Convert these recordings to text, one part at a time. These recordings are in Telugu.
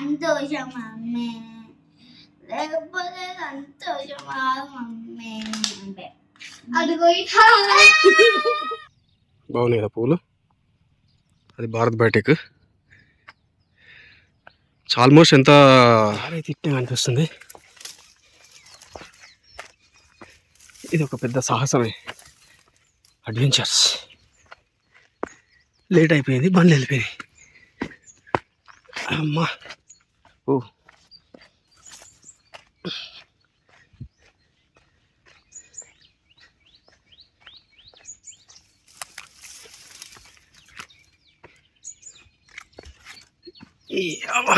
సంతోషం మమ్మీ లేకపోతే సంతోషం మమ్మీ అంటే అదిగో బాగున్నాయి కదా పూలు అది భారత్ బయోటెక్ ఆల్మోస్ట్ ఎంత తిట్టే అనిపిస్తుంది ఇది ఒక పెద్ద సాహసమే అడ్వెంచర్స్ లేట్ అయిపోయింది బండ్లు వెళ్ళిపోయినాయి అమ్మా ఓ ఈ అమ్మా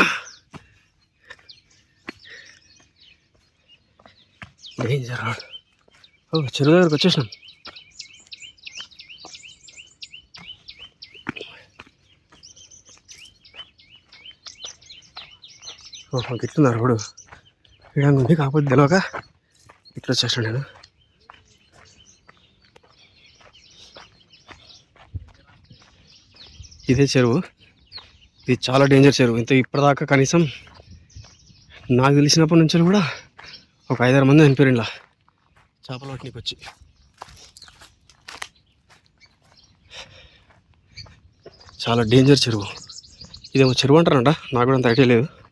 డేంజర్ రోడ్ ఓ చెరువు దగ్గరకు వచ్చేసినాం ఓహో గిట్లున్నారు ఇప్పుడు ఇడంగా ఉంది కాకపోతే తెలియక ఇట్లా వచ్చేసాను నేను. ఇదే చెరువు. ఇది చాలా డేంజర్ చెరువు. ఇంత ఇప్పటిదాకా కనీసం నాకు తెలిసినప్పటి నుంచి కూడా ఒక ఐదారు మంది చనిపోయారు ఇలా చేపలు పట్టనీకి వచ్చి. చాలా డేంజర్ చెరువు. ఇదేమో చెరువు అంటారంట? నాకు కూడా అంత ఐడియా లేదు.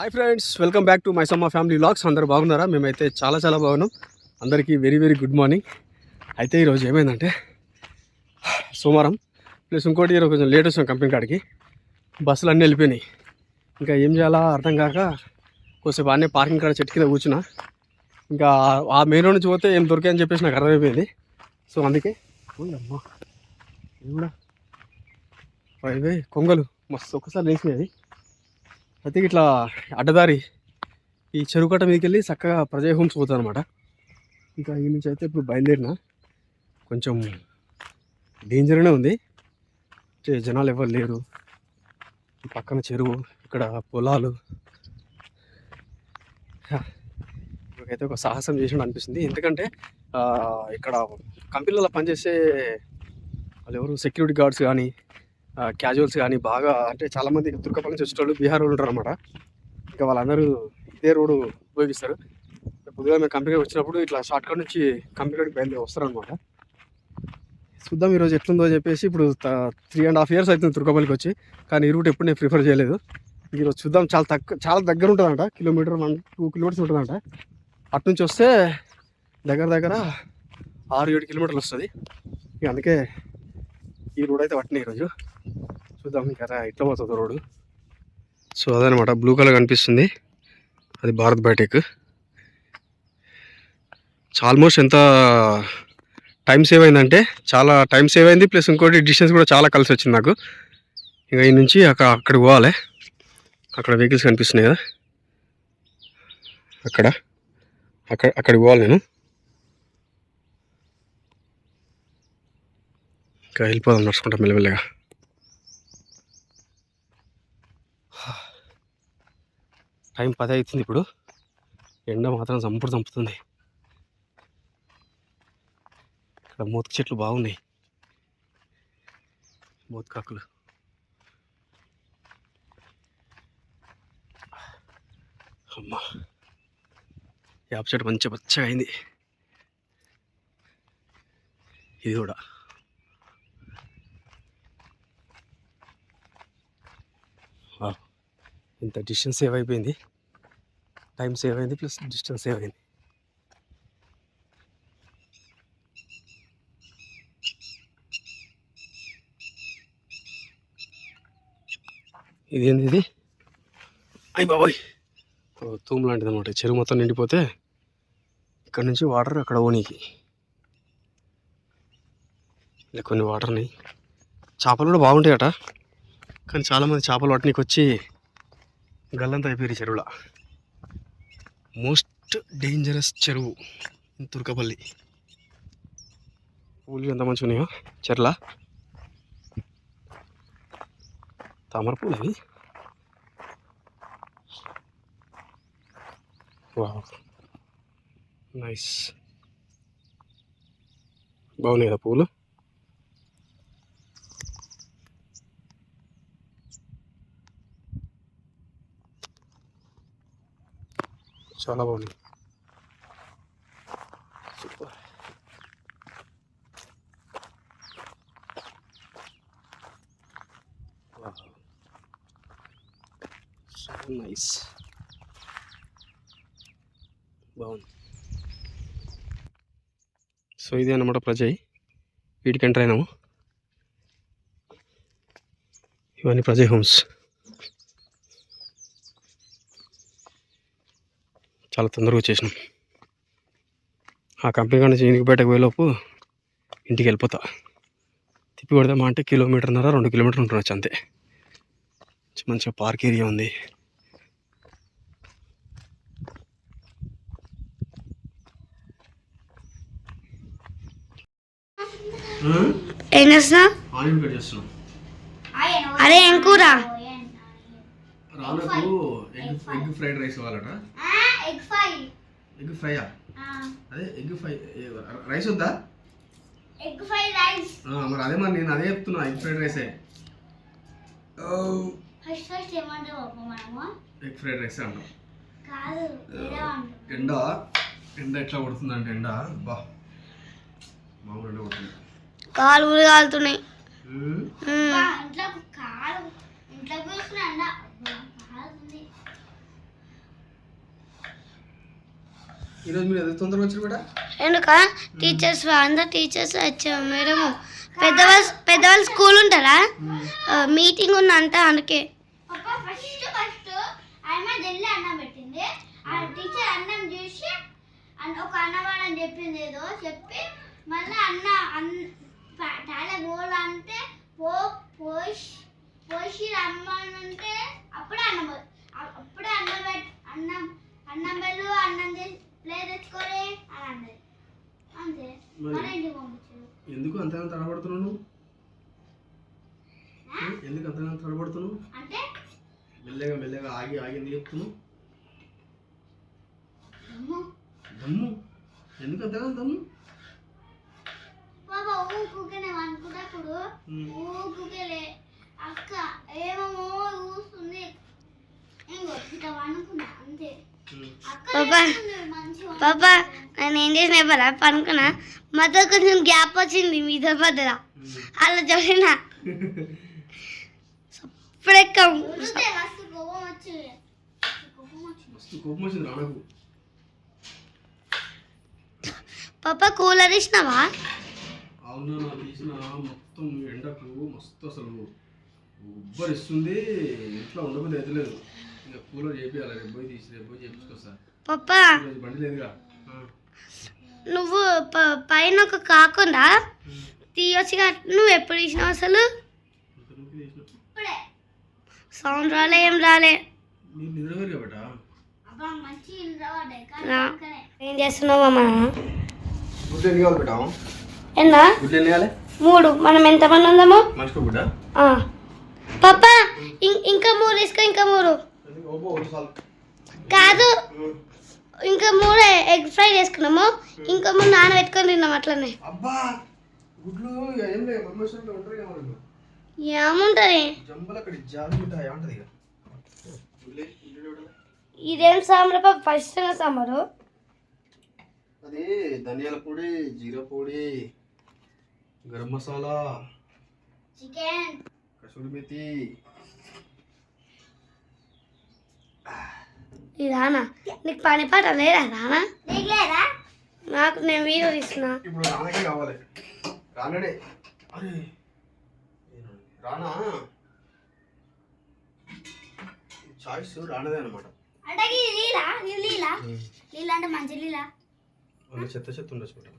Hi friends welcome back to my Samma family vlogs అందరు బాగున్నారా? మేమైతే చాలా చాలా బాగున్నాం. అందరికీ వెరీ వెరీ గుడ్ మార్నింగ్ అయితే ఈరోజు ఏమైందంటే సోమవారం ప్లస్ ఇంకోటి ఈరోజు కొంచెం లేట్ వచ్చాం కంపెనీ కాడికి. బస్సులు అన్నీ వెళ్ళిపోయినాయి. ఇంకా ఏం చేయాలా అర్థం కాక కొద్దిసేపు అన్నీ పార్కింగ్ కాడ చెట్టు కింద కూర్చున్నా. ఇంకా ఆ మెయిన్ రోడ్ నుంచి పోతే ఏం దొరికాయని చెప్పేసి నాకు అర్థమైపోయింది. సో అందుకే అమ్మా ఇది కొంగలు. మస్తు ఒక్కసారి లేచినాయి అది. అయితే ఇట్లా అడ్డదారి ఈ చెరువు కట్ట మీదకి వెళ్ళి చక్కగా ప్రజా హోమ్స్ పోతాను అనమాట ఇంకా ఈ నుంచి అయితే ఇప్పుడు బయలుదేరిన. కొంచెం డేంజర్గానే ఉంది. జనాలు ఎవరు లేరు. పక్కన చెరువు ఇక్కడ పొలాలు. ఇకైతే ఒక సాహసం చేసినట్టు అనిపిస్తుంది. ఎందుకంటే ఇక్కడ కంపెనీలలో పనిచేసే వాళ్ళు ఎవరు? సెక్యూరిటీ గార్డ్స్ కానీ క్యాజువల్స్ కానీ బాగా అంటే చాలామంది తుర్కపల్లి నుంచి వచ్చేటోళ్ళు బీహార్ వాళ్ళు ఉంటారు అనమాట ఇంకా వాళ్ళందరూ ఇదే రోడ్డు ఉపయోగిస్తారు. పొద్దుగా మేము కంపెనీకి వచ్చినప్పుడు ఇట్లా షార్ట్ కట్ నుంచి కంపెనీకి బయలుదేరి వస్తారనమాట చూద్దాం ఈరోజు ఎట్లుందో చెప్పేసి ఇప్పుడు త్రీ అండ్ హాఫ్ ఇయర్స్ అవుతుంది తుర్కపల్లికి వచ్చి. కానీ ఈ రూట్ ఎప్పుడు నేను ప్రిఫర్ చేయలేదు. ఈరోజు చూద్దాం చాలా తక్కువ చాలా దగ్గర ఉంటుందంట. కిలోమీటర్ వన్ టూ కిలోమీటర్స్ ఉంటుందంట. అటు నుంచి వస్తే దగ్గర దగ్గర ఆరు ఏడు కిలోమీటర్లు వస్తుంది. ఇక అందుకే ఈ రోడ్ అయితే పట్టినాయి ఈరోజు. చూద్దాం ఇంకా ఎట్లా పోతుంది రోడ్డు. సో అదనమాట బ్లూ కలర్ కనిపిస్తుంది. అది భారత్ బయోటెక్. ఆల్మోస్ట్ ఎంత టైం సేవ్ అయిందంటే చాలా టైం సేవ్ అయింది ప్లస్ ఇంకోటి డిస్టెన్స్ కూడా చాలా కలిసి వచ్చింది నాకు. ఇంకా ఈ నుంచి అక్కడ అక్కడికి పోవాలి. అక్కడ వెహికల్స్ కనిపిస్తున్నాయి కదా. అక్కడ అక్కడ అక్కడికి పోవాలి నేను. ఇంకా వెళ్ళిపోదాం నడుచుకుంటాం మెల్లమెల్లగా. టైం పది అవుతుంది ఇప్పుడు. ఎండ మాత్రం చంపుడు చంపుతుంది. ఇక్కడ మూతక చెట్లు బాగున్నాయి. మూతకాకులు అమ్మా. యాప్ చెట్టు మంచిగా పచ్చగా అయింది. ఇది కూడా. ఇంత డిస్టెన్స్ సేవ్ అయిపోయింది టైం సేవ్ అయింది ప్లస్ డిస్టెన్స్ సేవ్ అయింది. ఇదేంది ఇది? అయ్యి బాబాయ్. తూము లాంటిది అనమాట చెరువు మొత్తం నిండిపోతే ఇక్కడ నుంచి వాటర్ అక్కడ ఓనికి. ఇలా కొన్ని వాటర్ని చేపలు కూడా బాగుంటాయట. కానీ చాలామంది చేపలు పట్టనీకి వచ్చి గల్లంత అయిపోయారు చెరువులో. మోస్ట్ డేంజరస్ చెరువు తుర్కపల్లి. పూలు ఎంత మంచిగా ఉన్నాయో? చెర్ల? తామర పూలు అవి వావ్. నైస్. బాగున్నాయి కదా పూలు? చాలా బాగుంది సూపర్ నైస్ బాగుంది సో ఇది అన్నమాట ప్రజయ్ వీటికి ఎంటర్ అయినాము ఇవన్నీ ప్రజయ్ హోమ్స్. చాలా తొందరగా వచ్చేసినాం. ఆ కంపెనీ కానీ ఇంటికి బయటకు పోయేలోపు ఇంటికి వెళ్ళిపోతా. తిప్పి కొడదామా అంటే కిలోమీటర్న్నర రెండు కిలోమీటర్లు ఉంటుండొచ్చు అంతే. మంచిగా పార్క్ ఏరియా ఉంది. ఏం చేస్తున్నా. అరే ఏం కూర? ఎగ్ ఎగ్ ఫ్రైడ్ రైస్ కావాలట ఎగ్ ఫ్రై. ఎగ్ ఫ్రైయా? అదే ఎగ్ ఫ్రై రైస్ వద్దా? Egg fry rice. ఆ, మరి అదే మరి నేను అదే చెప్తున్నా ఎగ్ ఫ్రైడ్ రైసే. ఫస్ట్ ఫస్ట్ ఏమంటే మనము? ఎగ్ ఫ్రైడ్ రైస్ అంటాం కాదు ఎండ ఎండ? ఎట్లా కొడుతుందంటే ఎండ? బా మామూలు ఎండ కొడుతుంది. కాలు ఊరి కాలుతున్నాయి. ఇంట్లో కాలు ఇంట్లో కూర్చున్నా అండ కాలుతుంది ఈరోజు మీరు ఎంత తొందరగా వచ్చారు కూడా ఎందుక? టీచర్స్ అందరు టీచర్స్ వచ్చాము మేడము. పెద్దవాళ్ళు పెద్దవాళ్ళు స్కూల్ ఉంటారా? మీటింగ్ ఉందంట అందుకే. ఫస్ట్ ఫస్ట్ ఆమె ఢిల్లీ అన్నం పెట్టింది. ఆ టీచర్ అన్నం చూసి ఒక అన్నవాడని చెప్పింది ఏదో చెప్పి మళ్ళీ అన్న అన్ చాలా గోల్ అంటే పో పోష్ పోషి రమ్మనంటే అప్పుడే అన్నం అప్పుడే అన్నం అన్నం అన్నం వెళ్ళు అన్నం ప్లేట్ తెచ్చుకోలే అని అన్నది అంతే మరి- మన ఇంటికి పంపించారు ఎందుకు అంతగా తడబడుతున్నావు ఉమ్, ఎందుకు అంతగా తడబడుతున్నావు? అంటే మెల్లగా మెల్లగా ఆగి ఆగి ఎందుకు చెప్తున్నావు? దమ్ము ఎందుకు అంతగా దమ్ము బాబా అనుకున్నప్పుడు అక్క ఏమో ఊస్తుంది ఇంకో ఇట్లా అనుకున్నా అంతే. పాపా పాపా నేను ఏం చేసిన చెప్పాలా పనుకున్నా మధ్య కొంచెం గ్యాప్ వచ్చింది మీద మధ్యలో. ఉమ్. అలా చూసిన రానకు. పాప కూలర్ ఇచ్చినావా? అవునా నా తీసిన మొత్తం ఎండకు మస్తు అసలు ఉబ్బరిస్తుంది. ఇంట్లో ఉండబోదు ఎదలేదు ఇంకా కూలర్ చేపియాలి రేపు పోయి తీసి రేపు పోయి చేపించుకొస్తా. పాప ఈరోజు బండి లేదుగా. ఆ. నువ్వు ప- పైన ఒక కాకుండా తీయొచ్చుగా నువ్వు ఎప్పుడు ఇచ్చినావు అసలు? చేసిన సౌండ్ రాలే ఏం రాలే. మీరు నిద్రపోయారు కాబట్ట ఏం చేస్తున్నావు అమ్మా? గుడ్లు ఎన్ని కావాలి పెట్టాము ఎన్నా గుడ్లు ఎన్ని కావాలి? మూడు. మనం ఎంతమంది ఉందాము? మనిషికి గుడ్డ ఆ. పాప ఇం- ఇంకా మూడు ఇసుకో ఇంకా మూడు. కాదు. ఇంకా మూడు ఎగ్ ఫ్రై చేసుకున్నాము. ఇంకా మూడు నానబెట్టుకొని తిన్నాం అట్లనే. ఏముంటది? ఇదేం సాంబార్ పాప ఫస్ట్ సాంబారు. అది ధనియాల పొడి జీరా పొడి గరం మసాలా చికెన్. కసూరి మెతి ఇది రానా? నీకు పని పాట లేదా రానా? నీకు లేదా నాకు నేను వీడియో తీస్తున్నా. ఇప్పుడు రానకే కావాలి. రానడే. అరే. ఏనండి, రానా చాయిస్ రానదే అనమాట అంటే లీలా? లీలా? లీలా అంటే మంచి లీలా. వాళ్ళు చెత్త చెత్త ఉండొచ్చు మేడం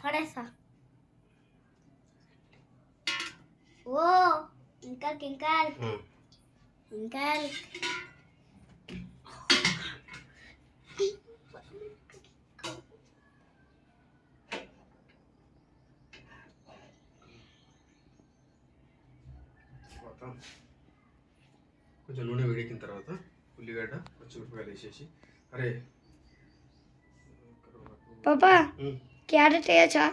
పడేస్తా. ఓ ఇంకా ఇంకా ఇంకా తర్వాత కొంచెం నూనె వేడెక్కిన తర్వాత ఉల్లిగడ్డ పచ్చిమిరపకాయలు వేసేసి అరే పాపా క్యారెట్ వేయచ్చా?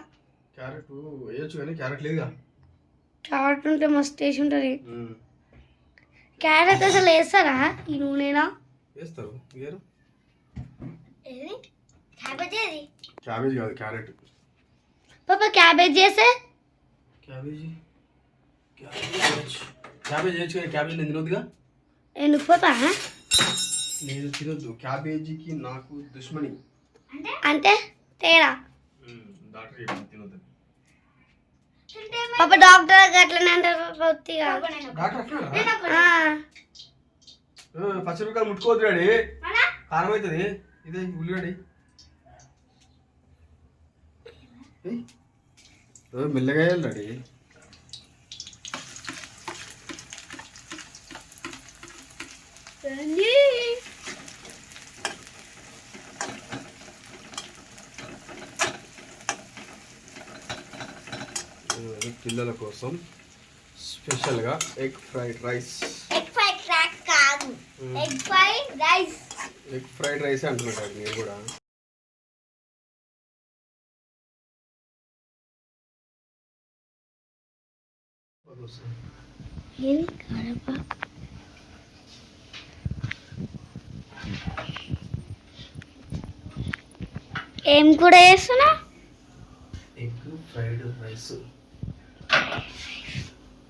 క్యారెట్ వేయొచ్చు కానీ క్యారెట్ లేదుగా. క్యారెట్ ఉంటే మస్తు టేస్ట్ ఉంటుంది. క్యారెట్ అసలు వేస్తారా ఈ నూనెలో వేస్తారు. వేరు క్యాబేజీ కాదు క్యారెట్. పాప క్యాబేజ్ చేస్తే? క్యాబేజీ. క్యాబేజ్. క్యాబేజ్ చేయొచ్చు కానీ క్యాబేజీ నేను తినొద్దుగా? ఎందుకు పాప నేను తినొద్దు. క్యాబేజీకి నాకు దుష్మని. అంటే? తేడా. డాక్టర్ చెప్పింది తినొద్దు పాప డాక్టర్ అట్లనే అంటారు బొత్తిగా డాక్టర్ అట్లా ఆ. పచ్చిమిరపకాయలు ముట్టుకోవద్దు డాడీ. కారం అవుతుంది. ఇదే. ఓ, మెల్లగా వేయాలి ఇది పిల్లల కోసం స్పెషల్గా egg fried rice. Egg fried rice కాదు. Egg fried rice. Egg fried rice అంటున్నారు మీరు కూడా. ఏది కడప? ఏం కూడా చేస్తున్నా? Egg fried rice.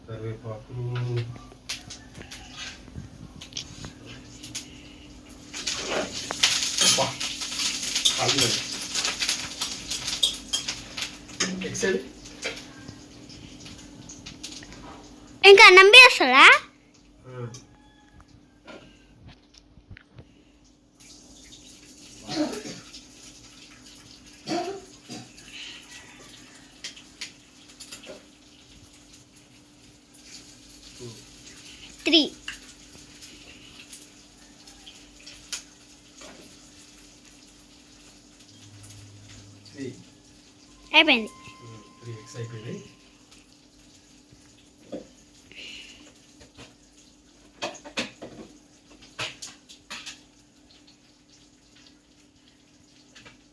కరివేపాకు? ఇంకా అన్నం చేస్తాడా ఆ. త్రీ త్రీ అయిపోయింది. త్రీ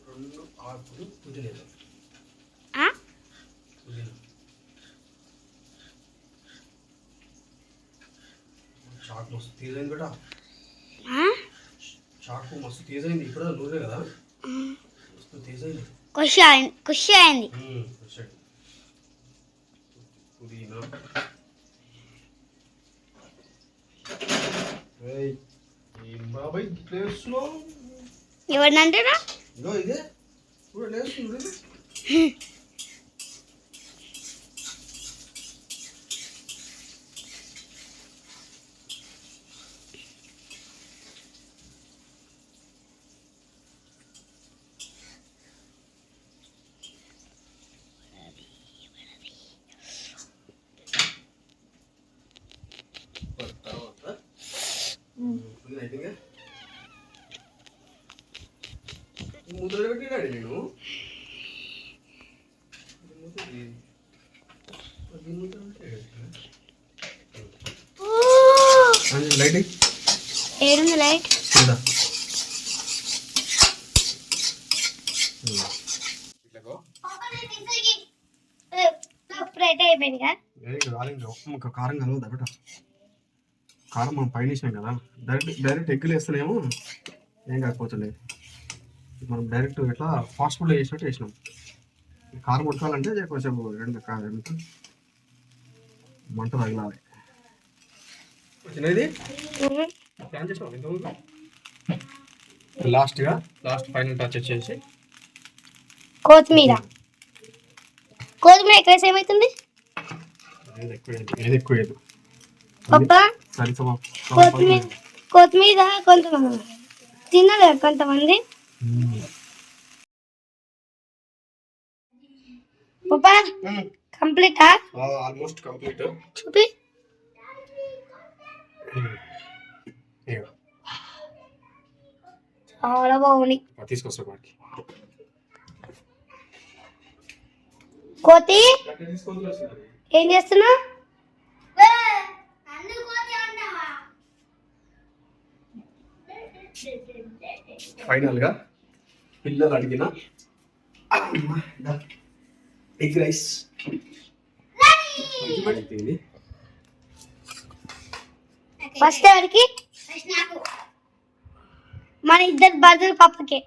రెండు ఆకులు పుదీనా? పుదీనా. చాకు మస్తు ఆ? చాకు మస్తు తీజైంది ఇప్పుడు నూనె కదా? మస్తు తీజైంది ఖుషి అయింది పుదీనా బాబాయ్ వేస్తున్నావు ఎవరినంటారా ఇదే లేస్తుంది పుదీనా అయిపోయిందా? ముద్ర పెట్టినాడు నేను. లైట్. ఏడుంది లైట్? అయిపోయింది కారం కలవద్దా బేట కారం మనం పైన వేసినాం కదా డైరెక్ట్ డైరెక్ట్ ఎగ్గులు వేస్తేనేమో ఏం కాకపోతుండే మనం డైరెక్ట్ ఇట్లా ఫాస్ట్ ఫుడ్ వేసినట్టు వేసినాం. కారం ఉడకాలంటే జర కొంచెం రెండు కారం ఎంత మంట తగలాలి. వచ్చినది ప్లాన్ చేసాం ఇంతకుముందు లాస్ట్గా లాస్ట్ ఫైనల్ టచ్ వచ్చేసి. కొత్తిమీర. కొత్తిమీర ఎక్కువ ఏమవుతుంది ఏది ఎక్కువ ఏది? ఎక్కువ పప్ప? కొత్తిమీర కొత్తిమీర కొంతమంది తినలేరు కొంతమంది. పప్ప కంప్లీటా? Almost complete. చూపి. చాలా బాగుంది. తీసుకొస్తా వాడికి కోతి ఏం చేస్తున్నా ఫైనల్గా పిల్లలు అడిగిన ఎగ్ రైస్. ఫస్ట్ ఎవరికి? మన ఇద్దరు బదులు పప్పుకి.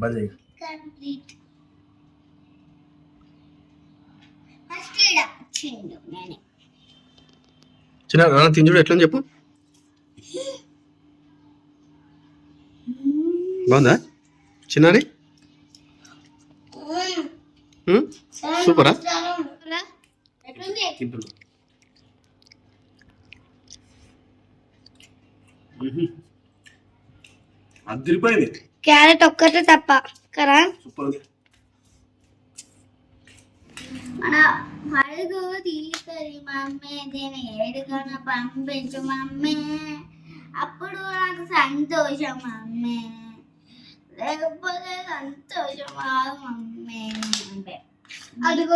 బజే కంప్లీట్. వచ్చిండు నేనే చిన్న తింజుడు ఎట్లా అని చెప్పు? బాగుందా? చిన్నది ఉమ్? సూపరా? అదిరిపోయింది. క్యారెట్ ఒక్కటే తప్ప. కదా సూపర్. మన అడుగు తీస్తుంది మమ్మీ దీని ఏడుగాన పంపించు మమ్మీ. అప్పుడు నాకు సంతోషం మమ్మీ. లేకపోతే సంతోషం కాదు మమ్మీ అంటే. అడుగు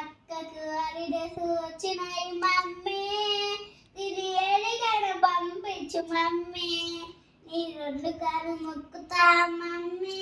అక్కకు హాలిడేస్ వచ్చినాయి మమ్మీ. దీని ఏడుగాన పంపించు మమ్మీ. నీ రెండు కాలు మొక్కుతా మమ్మీ.